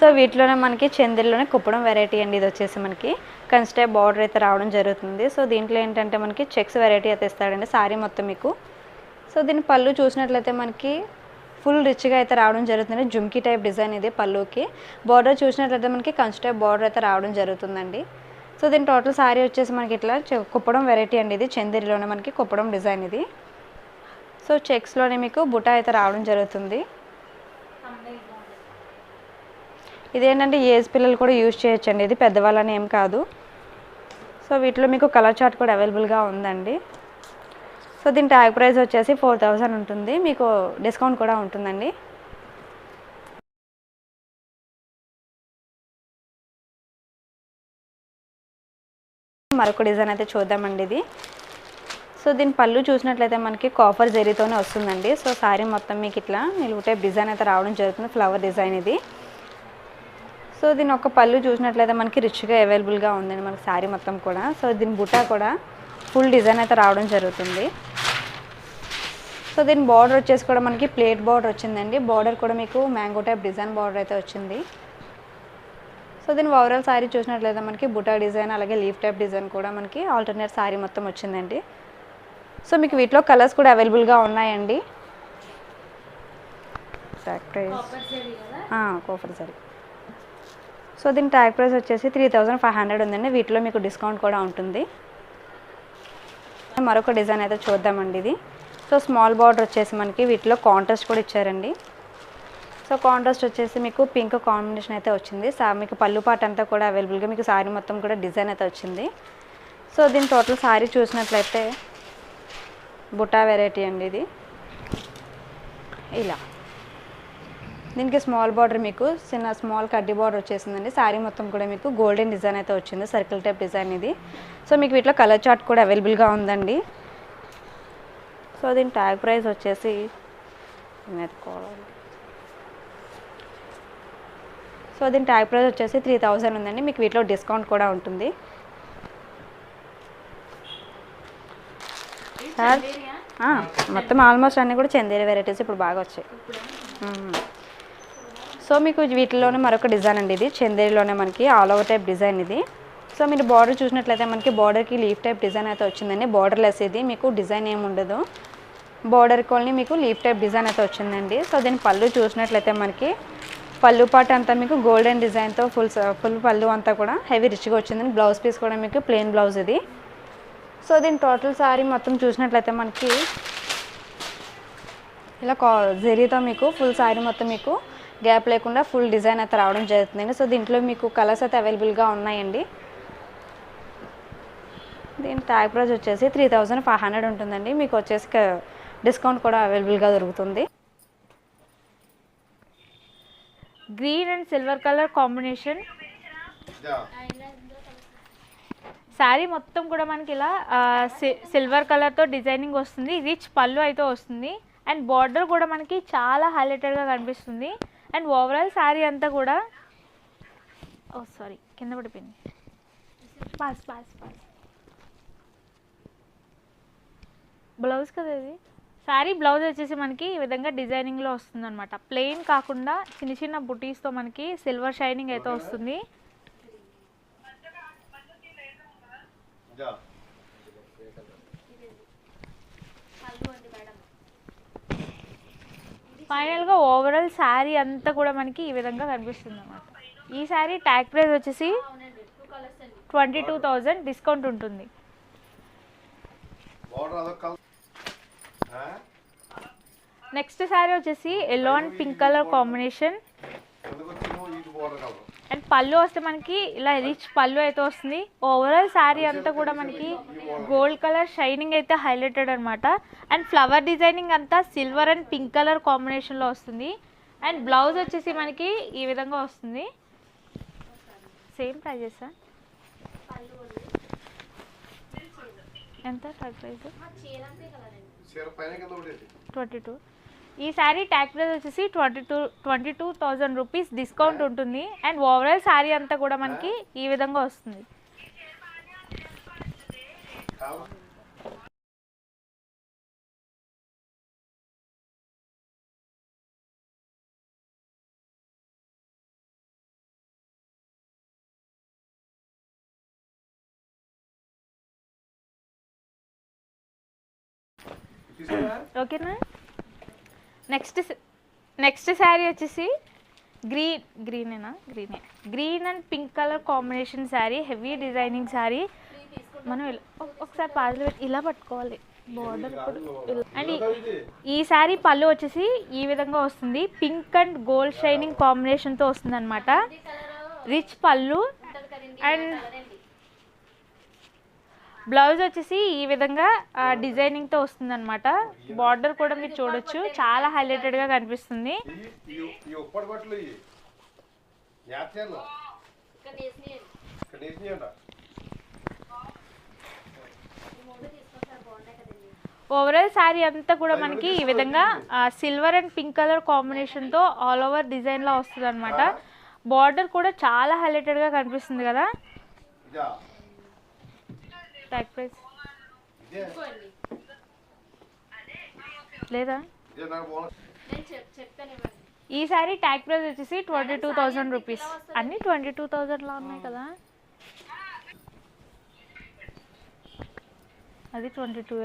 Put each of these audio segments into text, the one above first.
So వీటిలోనే మనకి చంద్రలోనే Kuppadam variety అండి. ఇది వచ్చేసి మనకి కన్స్టే బార్డర్ అయితే రావడం జరుగుతుంది. సో దీంట్లో ఏంటంటే మనకి చెక్స్ వెరైటీ అయితే ఇస్తాడండి. సారీ మొత్తం మీకు. సో దీని పళ్ళు చూసినట్లయితే మనకి ఫుల్ రిచ్గా అయితే రావడం జరుగుతుంది. జుమ్కీ టైప్ డిజైన్ ఇది పళ్ళుకి. బార్డర్ చూసినట్లయితే మనకి కంచి బార్డర్ అయితే రావడం జరుగుతుందండి. సో దీని టోటల్ సారీ వచ్చేసి మనకి ఇట్లా చె- కుప్పడం వెరైటీ అండి ఇది. చందిరిలోనే మనకి కుప్పడం డిజైన్ ఇది. సో చెక్స్లోనే మీకు బుటా అయితే రావడం జరుగుతుంది. ఇదేంటంటే ఏజ్ పిల్లలు కూడా యూజ్ చేయొచ్చండి. ఇది పెద్దవాళ్ళని ఏం కాదు. సో వీటిలో మీకు కలర్ చార్ట్ కూడా అవైలబుల్గా ఉందండి. సో దీని ట్యాగ్ ప్రైస్ వచ్చేసి ఫోర్ థౌజండ్ ఉంటుంది. మీకు డిస్కౌంట్ కూడా ఉంటుందండి. మరొక డిజైన్ అయితే చూద్దామండి ఇది. సో దీని పళ్ళు చూసినట్లయితే మనకి కాఫర్ జరీతోనే వస్తుందండి. సో శారీ మొత్తం మీకు ఇట్లా నిలువు డిజైన్ అయితే రావడం జరుగుతుంది. ఫ్లవర్ డిజైన్ ఇది. సో దీని ఒక పళ్ళు చూసినట్లయితే మనకి రిచ్గా అవైలబుల్గా ఉందండి మనకి శారీ మొత్తం కూడా. సో దీని బుటా కూడా ఫుల్ డిజైన్ అయితే రావడం జరుగుతుంది. సో దీని బార్డర్ వచ్చేసి కూడా మనకి ప్లేట్ బార్డర్ వచ్చిందండి. బార్డర్ కూడా మీకు మ్యాంగో టైప్ డిజైన్ బార్డర్ అయితే వచ్చింది. సో దీని ఓవరాల్ శారీ చూసినట్లయితే మనకి బుటా డిజైన్ అలాగే లీఫ్ టైప్ డిజైన్ కూడా మనకి ఆల్టర్నేట్ శారీ మొత్తం వచ్చిందండి. సో మీకు వీటిలో కలర్స్ కూడా అవైలబుల్గా ఉన్నాయండి. కోఫర్ సారీ సో దీని ట్యాగ్ ప్రైస్ వచ్చేసి త్రీ థౌజండ్ ఫైవ్ హండ్రెడ్ ఉందండి. వీటిలో మీకు డిస్కౌంట్ కూడా ఉంటుంది. మరొక డిజైన్ అయితే చూద్దామండి ఇది. సో స్మాల్ బార్డర్ వచ్చేసి మనకి వీటిలో కాంట్రాస్ట్ కూడా ఇచ్చారండి. సో కాంట్రాస్ట్ వచ్చేసి మీకు పింక్ కాంబినేషన్ అయితే వచ్చింది. సా మీకు పళ్ళు పాట అంతా కూడా అవైలబుల్గా మీకు శారీ మొత్తం కూడా డిజైన్ అయితే వచ్చింది. సో దీని టోటల్ శారీ చూసినట్లయితే బుటా వెరైటీ అండి ఇది. ఇలా. దీనికి స్మాల్ బార్డర్ మీకు చిన్న స్మాల్ కడ్డీ బార్డర్ వచ్చేసిందండి. శారీ మొత్తం కూడా మీకు గోల్డెన్ డిజైన్ అయితే వచ్చింది సర్కిల్ టైప్ డిజైన్ ఇది. సో మీకు వీటిలో కలర్ చార్ట్ కూడా అవైలబుల్గా ఉందండి. సో దీని ట్యాగ్ ప్రైస్ వచ్చేసి. సో దీని ట్యాగ్ ప్రైస్ వచ్చేసి త్రీ థౌజండ్ ఉందండి. మీకు వీటిలో డిస్కౌంట్ కూడా ఉంటుంది. సార్ మొత్తం ఆల్మోస్ట్ అన్నీ కూడా చందేరి వెరైటీస్ ఇప్పుడు బాగా వచ్చాయి. సో మీకు వీటిలోనే మరొక డిజైన్ అండి ఇది. చందేరిలోనే మనకి ఆల్ ఓవర్ టైప్ డిజైన్ ఇది. సో మీరు బార్డర్ చూసినట్లయితే మనకి బార్డర్కి లీఫ్ టైప్ డిజైన్ అయితే వచ్చిందండి. బార్డర్ లెస్ ఇది. మీకు డిజైన్ ఏమి ఉండదు. బార్డర్ కోల్ని మీకు లీఫ్ టైప్ డిజైన్ అయితే వచ్చిందండి. సో దీని పళ్ళు చూసినట్లయితే మనకి పళ్ళు పాట అంతా మీకు గోల్డెన్ డిజైన్తో ఫుల్ ఫుల్ పళ్ళు అంతా కూడా హెవీ రిచ్గా వచ్చిందండి. బ్లౌజ్ పీస్ కూడా మీకు ప్లెయిన్ బ్లౌజ్ ఇది. సో దీని టోటల్ సారీ మొత్తం చూసినట్లయితే మనకి ఇలా కా జరీతో మీకు ఫుల్ సారీ మొత్తం మీకు గ్యాప్ లేకుండా ఫుల్ డిజైన్ అయితే రావడం జరుగుతుందండి. సో దీంట్లో మీకు కలర్స్ అయితే అవైలబుల్గా ఉన్నాయండి. దీని ట్యాగ్ ప్రైస్ వచ్చేసి త్రీ థౌజండ్ ఫైవ్ హండ్రెడ్ ఉంటుందండి. మీకు వచ్చేసి డిస్కౌంట్ కూడా అవైలబుల్గా దొరుకుతుంది. Green and silver colour combination. Sari మొత్తం కూడా మనకి ఇలా సిల్వర్ కలర్తో డిజైనింగ్ వస్తుంది. రిచ్ పళ్ళు అయితే వస్తుంది. అండ్ బార్డర్ కూడా మనకి చాలా హైలైటెడ్గా కనిపిస్తుంది. అండ్ ఓవరాల్ శారీ అంతా కూడా ఓ సారీ కింద పడిపోయింది పాస్ పాస్ పాస్ బ్లౌజ్ కదా ఇది? శారీ బ్లౌజ్ వచ్చేసి మనకి ఈ విధంగా డిజైనింగ్లో వస్తుంది అనమాట ప్లెయిన్ కాకుండా చిన్న చిన్న బుటీస్తో మనకి సిల్వర్ షైనింగ్ అయితే వస్తుంది. ఫైనల్గా ఓవరాల్ శారీ అంతా కూడా మనకి ఈ విధంగా కనిపిస్తుంది అనమాట ఈ శారీ ట్యాగ్ ప్రైస్ వచ్చేసి ట్వంటీ టూ థౌజండ్ డిస్కౌంట్ ఉంటుంది. నెక్స్ట్ శారీ వచ్చేసి yellow and pink colour combination and పళ్ళు వస్తే మనకి ఇలా రిచ్ పళ్ళు అయితే వస్తుంది. ఓవరాల్ శారీ అంతా కూడా మనకి గోల్డ్ కలర్ షైనింగ్ అయితే హైలైటెడ్ అనమాట అండ్ ఫ్లవర్ డిజైనింగ్ అంతా సిల్వర్ అండ్ పింక్ కలర్ కాంబినేషన్లో వస్తుంది. అండ్ బ్లౌజ్ వచ్చేసి మనకి ఈ విధంగా వస్తుంది. సేమ్ ప్రైజెస్ ఎంత? Price twenty two. ఈ శారీ ట్యాగ్ ప్రైస్ వచ్చేసి twenty two twenty two thousand rupees discount ఉంటుంది. అండ్ ఓవరాల్ శారీ అంతా కూడా మనకి ఈ విధంగా వస్తుంది. ఓకేనా నెక్స్ట్ నెక్స్ట్ శారీ వచ్చేసి గ్రీన్ గ్రీనేనా గ్రీనే green and pink colour combination sari heavy designing sari మనం ఒకసారి పాజలు పెట్టి ఇలా పట్టుకోవాలి. బార్డర్ అండ్ ఈ- శారీ పళ్ళు వచ్చేసి ఈ విధంగా వస్తుంది. పింక్ అండ్ గోల్డ్ షైనింగ్ కాంబినేషన్తో వస్తుంది అనమాట రిచ్ పళ్ళు. అండ్ బ్లౌజ్ వచ్చేసి ఈ విధంగా డిజైనింగ్తో వస్తుంది అనమాట బార్డర్ కూడా మీరు చూడొచ్చు. చాలా హైలైటెడ్గా కనిపిస్తుంది. ఓవరాల్ శారీ అంతా కూడా మనకి ఈ విధంగా సిల్వర్ అండ్ పింక్ కలర్ కాంబినేషన్తో ఆల్ ఓవర్ డిజైన్లో వస్తుంది అనమాట బార్డర్ కూడా చాలా హైలైటెడ్గా కనిపిస్తుంది కదా? ఇదా. ట్యాక్ ప్రైస్ ఇదే. లేదా? ఈ శారీ ట్యాగ్ ప్రైస్ వచ్చేసి ట్వంటీ టూ థౌజండ్ రూపీస్ అన్నీ ట్వంటీ టూ థౌజండ్లో ఉన్నాయి కదా? అది ట్వంటీ టూ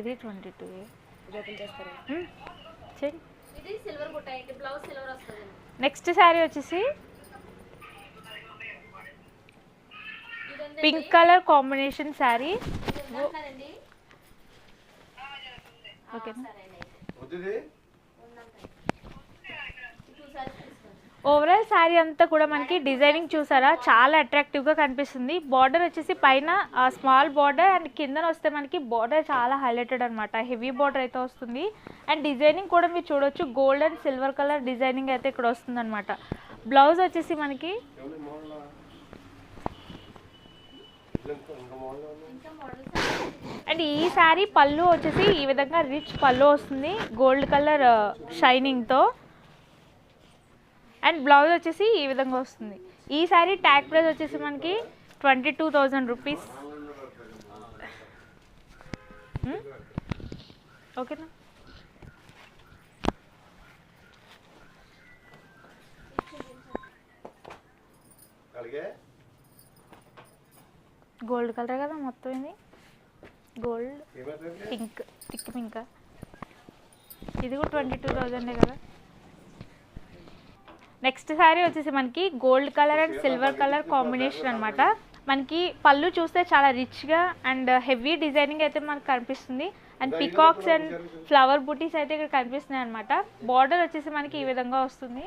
ఇది ట్వంటీ టూ. చెయ్యి. ఇది సిల్వర్ బుట్ట ఏంటి? బ్లౌజ్ సిల్వర్ వస్తుంది. నెక్స్ట్ శారీ వచ్చేసి పింక్ కలర్ కాంబినేషన్ శారీ. ఉందండి ఓకేనా వద్దుది టూ సారీస్ తీసుకోండి ఓవరాల్ శారీ అంతా కూడా మనకి డిజైనింగ్ చూసారా? చాలా అట్రాక్టివ్గా కనిపిస్తుంది. బార్డర్ వచ్చేసి పైన స్మాల్ బార్డర్ అండ్ కిందన వస్తే మనకి బార్డర్ చాలా హైలైటెడ్ అనమాట హెవీ బార్డర్ అయితే వస్తుంది. అండ్ డిజైనింగ్ కూడా మీరు చూడొచ్చు. Gold and silver colour designing అయితే ఇక్కడ వస్తుందన్నమాట బ్లౌజ్ వచ్చేసి మనకి అండ్ ఈ శారీ పళ్ళు వచ్చేసి ఈ విధంగా రిచ్ పళ్ళు వస్తుంది. గోల్డ్ కలర్ షైనింగ్తో అండ్ బ్లౌజ్ వచ్చేసి ఈ విధంగా వస్తుంది. ఈ శారీ ట్యాగ్ ప్రైస్ వచ్చేసి మనకి ట్వంటీ టూ థౌజండ్ రూపీస్. ఓకేనా? గోల్డ్ కలర్ కదా మొత్తం ఇది. Gold pink thick pink. ఇది కూడా ట్వంటీ టూ థౌజండే కదా. నెక్స్ట్ శారీ వచ్చేసి మనకి gold colour and silver colour combination అన్నమాట. మనకి పళ్ళు చూస్తే చాలా రిచ్గా అండ్ హెవీ డిజైనింగ్ అయితే మనకు కనిపిస్తుంది. అండ్ పికాక్స్ అండ్ ఫ్లవర్ బుటీస్ అయితే ఇక్కడ కనిపిస్తున్నాయి అనమాట బార్డర్ వచ్చేసి మనకి ఈ విధంగా వస్తుంది.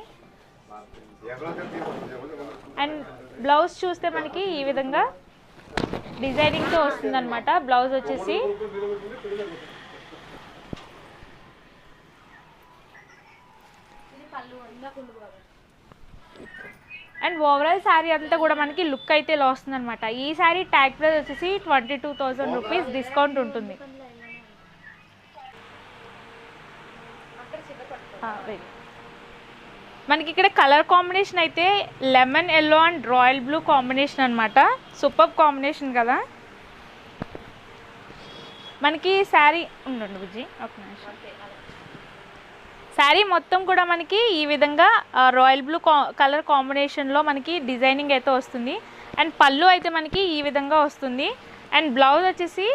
అండ్ బ్లౌజ్ చూస్తే మనకి ఈ విధంగా డిజైనింగ్తో వస్తుంది అనమాట బ్లౌజ్ వచ్చేసి ఇది పళ్ళు అండ్ ఓవరాల్ శారీ అంతా కూడా మనకి లుక్ అయితే ఇలా వస్తుంది అనమాట ఈ శారీ ట్యాగ్ ప్రైస్ వచ్చేసి twenty two thousand rupees discount ఉంటుంది మనకి ఇక్కడ కలర్ కాంబినేషన్ అయితే lemon yellow and royal blue combination అనమాట సూపర్ కాంబినేషన్ కదా. మనకి శారీ ఉండండి బుజ్జి ఒక నిమిషం. శారీ మొత్తం కూడా మనకి ఈ విధంగా రాయల్ బ్లూ కా కలర్ కాంబినేషన్లో మనకి డిజైనింగ్ అయితే వస్తుంది. అండ్ పళ్ళు అయితే మనకి ఈ విధంగా వస్తుంది. అండ్ బ్లౌజ్ వచ్చేసి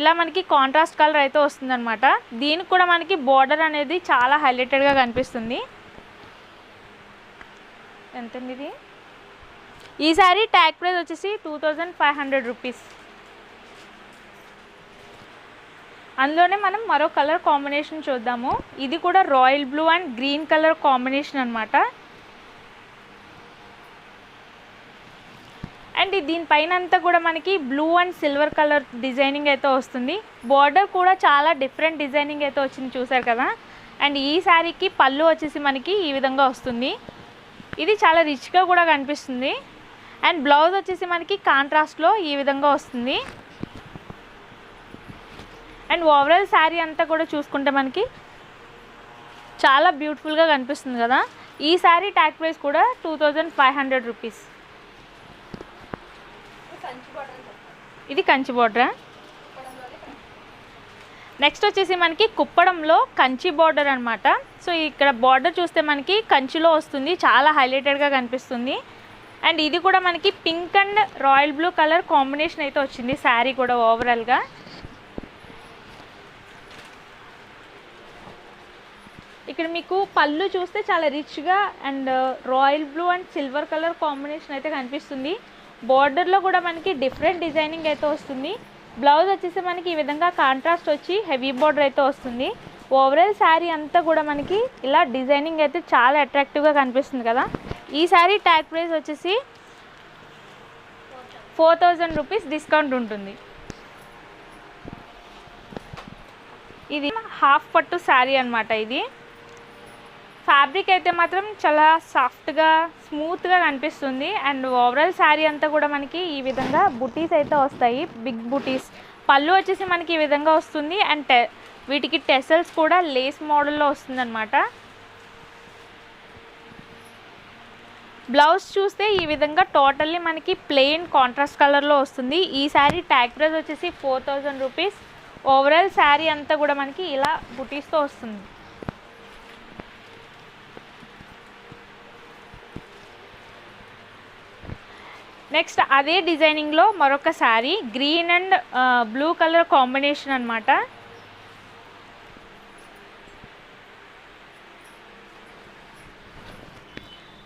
ఇలా మనకి కాంట్రాస్ట్ కలర్ అయితే వస్తుంది అనమాట దీనికి కూడా మనకి బార్డర్ అనేది చాలా హైలైటెడ్గా కనిపిస్తుంది. ఎంతండి ఇది? ఈ శారీ ట్యాగ్ ప్రైస్ వచ్చేసి two thousand five hundred rupees. అందులోనే మనం మరో కలర్ కాంబినేషన్ చూద్దాము. ఇది కూడా royal blue and green colour combination అనమాట అండ్ దీనిపైన అంతా కూడా మనకి blue and silver colour designing అయితే వస్తుంది. బార్డర్ కూడా చాలా డిఫరెంట్ డిజైనింగ్ అయితే వచ్చింది చూసారు కదా. అండ్ ఈ శారీకి పళ్ళు వచ్చేసి మనకి ఈ విధంగా వస్తుంది. ఇది చాలా రిచ్గా కూడా కనిపిస్తుంది. అండ్ బ్లౌజ్ వచ్చేసి మనకి కాంట్రాస్ట్లో ఈ విధంగా వస్తుంది. అండ్ ఓవరాల్ శారీ అంతా కూడా చూసుకుంటే మనకి చాలా బ్యూటిఫుల్గా కనిపిస్తుంది కదా. ఈ శారీ ట్యాగ్ ప్రైస్ కూడా two thousand five hundred rupees. ఇది కంచి బార్డరా? నెక్స్ట్ వచ్చేసి మనకి కుప్పడంలో కంచి బార్డర్ అనమాట సో ఇక్కడ బార్డర్ చూస్తే మనకి కంచిలో వస్తుంది చాలా హైలైటెడ్గా కనిపిస్తుంది. అండ్ ఇది కూడా మనకి pink and royal blue colour combination అయితే వచ్చింది శారీ కూడా ఓవరాల్గా. ఇక్కడ మీకు పళ్ళు చూస్తే చాలా రిచ్గా and royal blue and silver colour combination అయితే కనిపిస్తుంది. బార్డర్లో కూడా మనకి డిఫరెంట్ డిజైనింగ్ అయితే వస్తుంది. బ్లౌజ్ వచ్చేసి మనకి ఈ విధంగా కాంట్రాస్ట్ వచ్చి హెవీ బార్డర్ అయితే వస్తుంది. ఓవరాల్ శారీ అంతా కూడా మనకి ఇలా డిజైనింగ్ అయితే చాలా అట్రాక్టివ్గా కనిపిస్తుంది కదా. ఈ శారీ ట్యాగ్ ప్రైస్ వచ్చేసి ఫోర్ థౌజండ్ రూపీస్ డిస్కౌంట్ ఉంటుంది. ఇది హాఫ్ పట్టు శారీ అనమాట ఇది. ఫ్యాబ్రిక్ అయితే మాత్రం చాలా సాఫ్ట్గా స్మూత్గా కనిపిస్తుంది. అండ్ ఓవరాల్ శారీ అంతా కూడా మనకి ఈ విధంగా బుటీస్ అయితే వస్తాయి. బిగ్ బుటీస్. పళ్ళు వచ్చేసి మనకి ఈ విధంగా వస్తుంది. అండ్ టె వీటికి టెసల్స్ కూడా లేస్ మోడల్లో వస్తుందన్నమాట. బ్లౌజ్ చూస్తే ఈ విధంగా టోటల్లీ మనకి ప్లెయిన్ కాంట్రాస్ట్ కలర్లో వస్తుంది. ఈ శారీ ట్యాగ్ ప్రైస్ వచ్చేసి four thousand rupees. Overall sari అంతా కూడా మనకి ఇలా బుటీస్తో వస్తుంది. నెక్స్ట్ అదే డిజైనింగ్లో మరొక sari green and blue colour combination అనమాట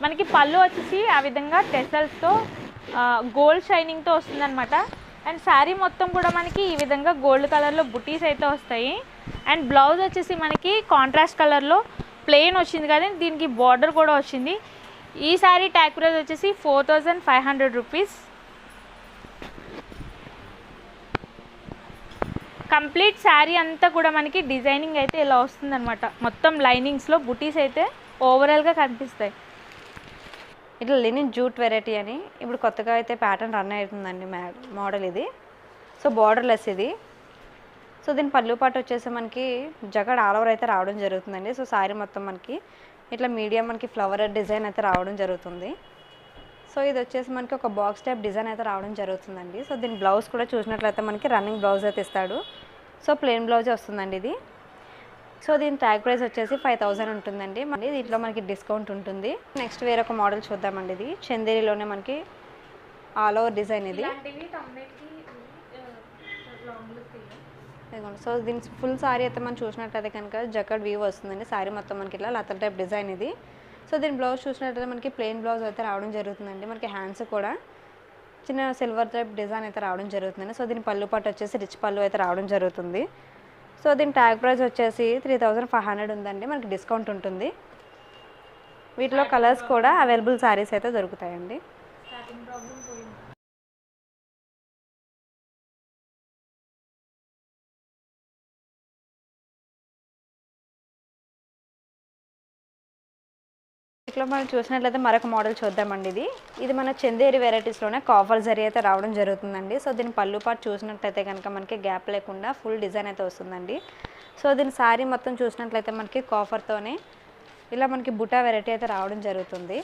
మనకి పళ్ళు వచ్చేసి ఆ విధంగా టెసల్స్తో గోల్డ్ షైనింగ్తో వస్తుందన్నమాట. అండ్ శారీ మొత్తం కూడా మనకి ఈ విధంగా గోల్డ్ కలర్లో బుటీస్ అయితే వస్తాయి. అండ్ బ్లౌజ్ వచ్చేసి మనకి కాంట్రాస్ట్ కలర్లో ప్లెయిన్ వచ్చింది కానీ దీనికి బార్డర్ కూడా వచ్చింది. ఈ శారీ ట్యాగ్ ప్రైస్ వచ్చేసి four thousand five hundred rupees. Complete sari అంతా కూడా మనకి డిజైనింగ్ అయితే ఇలా వస్తుందన్నమాట. మొత్తం లైనింగ్స్లో బుటీస్ అయితే ఓవరాల్గా కనిపిస్తాయి. ఇట్లా లినిన్ జూట్ వెరైటీ అని ఇప్పుడు కొత్తగా అయితే ప్యాటర్న్ రన్ అవుతుందండి మ్యా మోడల్ ఇది. సో బార్డర్లెస్ ఇది. సో దీని పళ్ళు పాటు వచ్చేసి మనకి జగడ్ ఆల్ ఓవర్ అయితే రావడం జరుగుతుందండి. సో శారీ మొత్తం మనకి ఇట్లా మీడియం మనకి ఫ్లవర్ డిజైన్ అయితే రావడం జరుగుతుంది. సో ఇది వచ్చేసి మనకి ఒక బాక్స్ టైప్ డిజైన్ అయితే రావడం జరుగుతుందండి. సో దీని బ్లౌజ్ కూడా చూసినట్లయితే మనకి రన్నింగ్ బ్లౌజ్ అయితే ఇస్తాడు. సో ప్లెయిన్ బ్లౌజే వస్తుందండి ఇది. సో దీని ట్యాగ్ ప్రైస్ వచ్చేసి ఫైవ్ థౌజండ్ ఉంటుందండి. మళ్ళీ దీంట్లో మనకి డిస్కౌంట్ ఉంటుంది. నెక్స్ట్ వేరొక మోడల్ చూద్దామండి ఇది. చందేరిలోనే మనకి ఆల్ ఓవర్ డిజైన్ ఇది. ఇదిగోండి. సో దీని ఫుల్ సారీ అయితే మనం చూసినట్లయితే కనుక జకడ్ వ్యూ వస్తుందండి. సారీ మొత్తం మనకి ఇట్లా లతల టైప్ డిజైన్ ఇది. సో దీని బ్లౌజ్ చూసినట్లయితే మనకి ప్లెయిన్ బ్లౌజ్ అయితే రావడం జరుగుతుందండి. మనకి హ్యాండ్స్ కూడా చిన్న సిల్వర్ టైప్ డిజైన్ అయితే రావడం జరుగుతుందండి. సో దీని పళ్ళు పట్టు వచ్చేసి రిచ్ పళ్ళు అయితే రావడం జరుగుతుంది. సో దీని ట్యాగ్ ప్రైస్ వచ్చేసి త్రీ థౌజండ్ ఫైవ్ హండ్రెడ్ ఉందండి. మనకి డిస్కౌంట్ ఉంటుంది. వీటిలో కలర్స్ కూడా అవైలబుల్ శారీస్ అయితే దొరుకుతాయండి. స్టార్టింగ్ మనం చూసినట్లయితే మరొక మోడల్ చూద్దామండి ఇది. ఇది మన చందేరి వెరైటీస్లోనే కాఫర్ జరీ అయితే రావడం జరుగుతుందండి. సో దీని పళ్ళు పాటు చూసినట్లయితే కనుక మనకి గ్యాప్ లేకుండా ఫుల్ డిజైన్ అయితే వస్తుందండి. సో దీని శారీ మొత్తం చూసినట్లయితే మనకి కాఫర్తోనే ఇలా మనకి బుటా వెరైటీ అయితే రావడం జరుగుతుంది.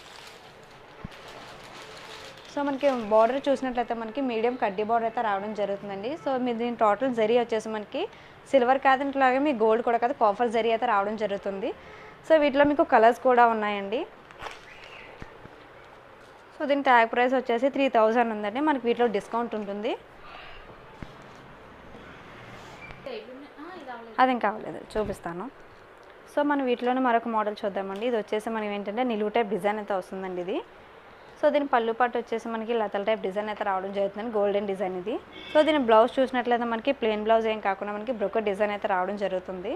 సో మనకి బార్డర్ చూసినట్లయితే మనకి మీడియం కడ్డీ బార్డర్ అయితే రావడం జరుగుతుందండి. సో మీ దీని టోటల్ జరీ వచ్చేసి మనకి సిల్వర్ కాదంటే లాగా మీ గోల్డ్ కూడా కాదు కాఫర్ జరీ అయితే రావడం జరుగుతుంది. సో వీటిలో మీకు కలర్స్ కూడా ఉన్నాయండి. సో దీని ట్యాగ్ ప్రైస్ వచ్చేసి త్రీ థౌజండ్ ఉందండి. మనకి వీటిలో డిస్కౌంట్ ఉంటుంది. అది ఇంకా అవ్వలేదు. చూపిస్తాను. సో మనం వీటిలోనే మరొక మోడల్ చూద్దామండి. ఇది వచ్చేసి మనం ఏంటంటే నిలువు టైప్ డిజైన్ అయితే వస్తుందండి ఇది. సో దీని పళ్ళు పాటు వచ్చేసి మనకి లతల టైప్ డిజైన్ అయితే రావడం జరుగుతుంది గోల్డెన్ డిజైన్ ఇది. సో దీని బ్లౌజ్ చూసినట్లయితే మనకి ప్లెయిన్ బ్లౌజ్ ఏం కాకుండా మనకి బ్రొకర్ డిజైన్ అయితే రావడం జరుగుతుంది.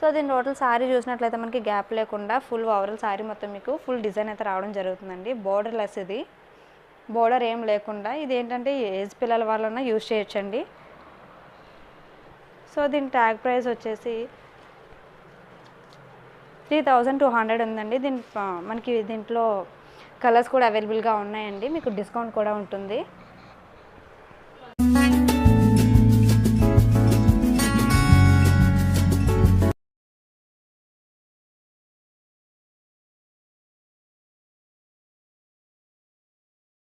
సో దీని టోటల్ శారీ చూసినట్లయితే మనకి గ్యాప్ లేకుండా ఫుల్ ఓవరాల్ శారీ మొత్తం మీకు ఫుల్ డిజైన్ అయితే రావడం జరుగుతుందండి. బోర్డర్ లెస్ ఇది. బోర్డర్ ఏం లేకుండా ఇది ఏంటంటే ఏజ్ పిల్లల వాళ్ళన్నా యూజ్ చేయొచ్చండి. సో దీని ట్యాగ్ ప్రైస్ వచ్చేసి త్రీ థౌజండ్ టూ హండ్రెడ్ ఉందండి. దీని మనకి దీంట్లో కలర్స్ కూడా అవైలబుల్గా ఉన్నాయండి. మీకు డిస్కౌంట్ కూడా ఉంటుంది.